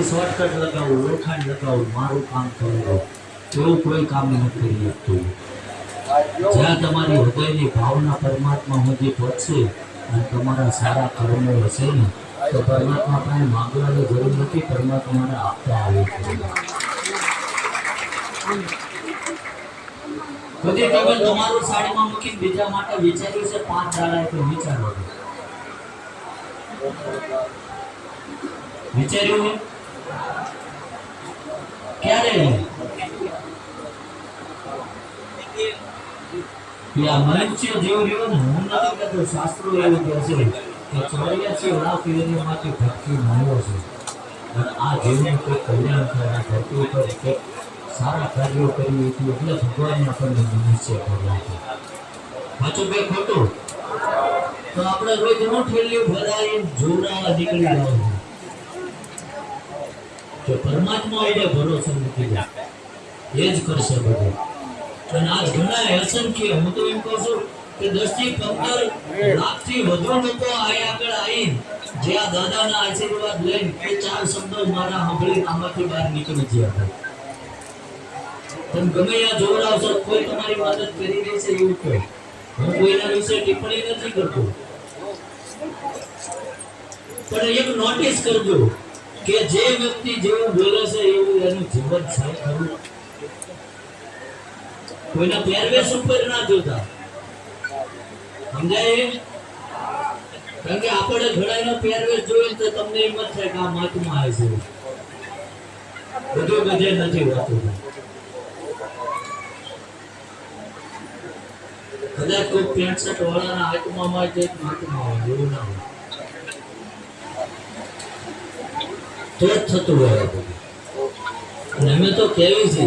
પછી શોર્ટકટ લગાવું, ઓળખાણ લગાવું, મારું કામ કરી દઉં એવું કોઈ કામ નથી કરી જ્યાં તમારી હૃદયની ભાવના પરમાત્મા સુધી પહોંચશે અને તમારા સારા કર્મો હશે ને, તો પરમાત્મા પાસે માંગવાની જરૂર નથી પરમાત્માને આપતા આવે છે. બધી તમે તમારું સાડીમાં મૂકી બીજા માટે વિચાર્યું છે, પાંચ દાડા એટલે વિચારો વિચાર્યું છે? ક્યારે મનુષ્ય જેવું રહ્યો હું નથી કહેતો, શાસ્ત્રો એવું કહે છે કે ચોર્યાસી લાખ યોનિમાંથી ભક્તિ મળ્યો છે. અને આ જીવનું કોઈ કલ્યાણ થયા ધરતી ઉપર કે સારા કાર્યો કરીએ છે. સાચું કે ખોટું. તો આપણે રોજ નો ઠેલ્યું ભરાય જોરાવા નીકળી જવાનું કે પરમાત્મા ઉપર ભરોસો મૂકી દે એ જ કરશે બધું. અને આજ ઘણા અસંખ્ય, હું તો એમ કહું છું કે દસથી પંદર લાખથી વધુ લોકો આયા આગળ આવીને જે આ દાદાના આશીર્વાદ લઈને એ ચાર શબ્દો મારા સાંભળીને આમાંથી બહાર નીકળી ગયા હતા. તમે ગમે આ જોવડાવશો કોઈ તમારી મદદ કરી દેશે એવું કહો હું કોઈના વિશે ટિપ્પણી નથી કરતો. પણ એક નોટિસ કરજો. કે જે વ્યક્તિ જેવું બોલે છે, એવું એનું જીવન છે, ખરું? કોઈના પહેરવેશ ઉપર ના જોતા. સમજાય? કારણ કે આપણે ઘણાનો પહેરવેશ જોઈએ તો તમને એમ જ થાય કે આ મહાત્મા આવે છે. બધું બધે નથી હોતું. કદાચ કોઈ પેન્ટ શર્ટ વાળાના હાથમાં માં જે મહાત્મા હોય, એવું ના હોય. તો જ થતું હોય આ બધું અને અમે તો કહેવી છે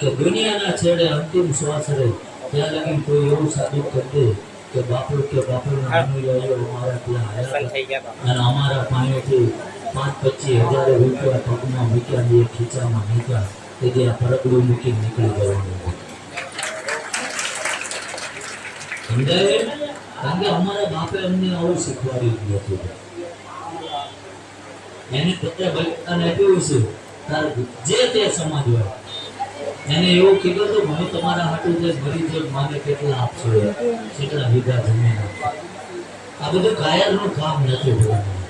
કે દુનિયાના છેડે અંતિમ શ્વાસ રહે ત્યાં લગી કોઈ એવું સાબિત કરી દે કે બાપુ કે બાપુના અનુયાયીઓ અમારા ત્યાં આવ્યા હતા અને અમારા પાસેથી પાંચ પચીસ હજાર રૂપિયા પગમાં મૂક્યા બે ખીચામાં મૂક્યા કે જે આ ફરકડું મૂકી નીકળી જવાનું હતું. સમજાય? કારણ કે અમારા બાપે અમને આવું શીખવાડ્યું જ નથી. એને પોતે બલિદાન આપ્યું છે. તાર જે તે સમાજ હોય. એને એવું કીધું તો હું તમારા હાટું જે ભરી જો માને કેટલા આપશો? કેટલા વીઘા જમીન આ બધું કાયરનું કામ નથી હોવાનું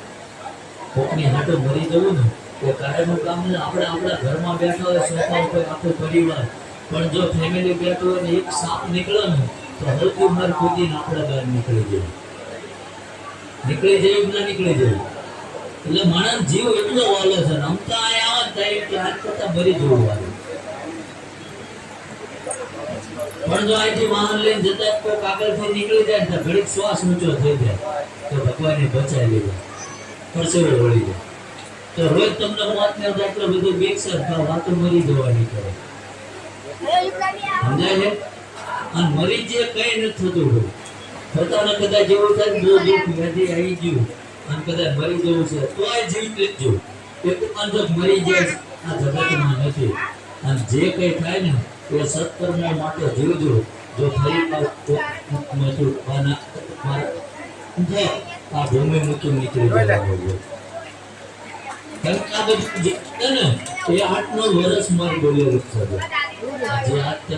કોકની હાટું ભરી જવું ને એ કાયરનું કામ ને આપણે આપણા ઘરમાં બેઠા હોય, સોફા ઉપર આખું પરિવાર. પણ જો ફેમિલી બેઠો હોય ને, એક સાપ નીકળે ને, તો હલકી ઉંમર કૂદીને આપણે બહાર નીકળી જાય. નીકળી કે ના નીકળી જાય? એટલે માણસ જીવ એટલો વાલો છે, રમતા અહીંયા આવે કે આજ કરતા મરી જવું પણ જો અહીંથી વાહન લઈને જતા કોઈ આગળથી નીકળી જાય તો ઘડીક શ્વાસ ઊંચો થઈ જાય, તો ભગવાનને બચાવી લીધો પરસેવો વળી જાય. તો રોજ તમને મોતને એટલો બધો બીક છે, તો વાતો મરી જવાની કરે. સમજાય છે? અને મરી જે કઈ નથી થતું હોય ને કદાચ જેવું થાય બહુ દુઃખ વ્યાધિ આવી ગયું અને કદાચ મરી જવું છે, તો આ જીવિત રહેજો એક અંધો મરી જાય આ જગતમાં નથી. અને જે કંઈ થાય ને, એ સત્કર્મો માટે જીવજો જો ફરી આ ભૂમિ મૂકી નીકળી જવાનું જે એ આઠ નવ વર્ષ મારે છે. જે આઠ છે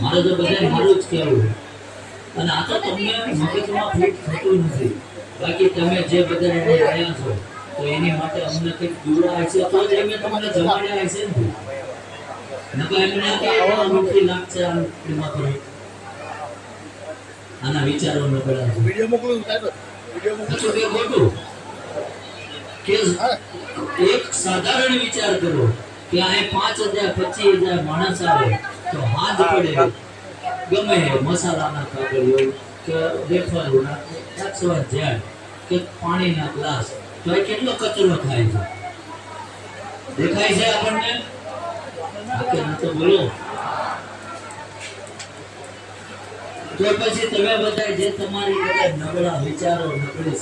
મારે તો બધા મારું જ કહેવું અને આ તો તમને મગજમાં ફિટ થતું નથી બાકી તમે જે બધા આવ્યા છો તો એની માટે અમને કંઈક દુરા હશે તો જ અમે તમને જમાડ્યા હશે ને આના વિચારો એક સાધારણ વિચાર કરો કે આ પાંચ હજાર પચીસ હજાર માણસ આવે તો હાથ પડે ગમે મસાલાના કાગળિયો કે વેફરના એકસો ઝેડ કે પાણીના ગ્લાસ તો એ કેટલો કચરો થાય છે દેખાય છે આપણને તો બોલો. તો પછી તમે બધા જે તમારી બધા નબળા વિચારો નબળી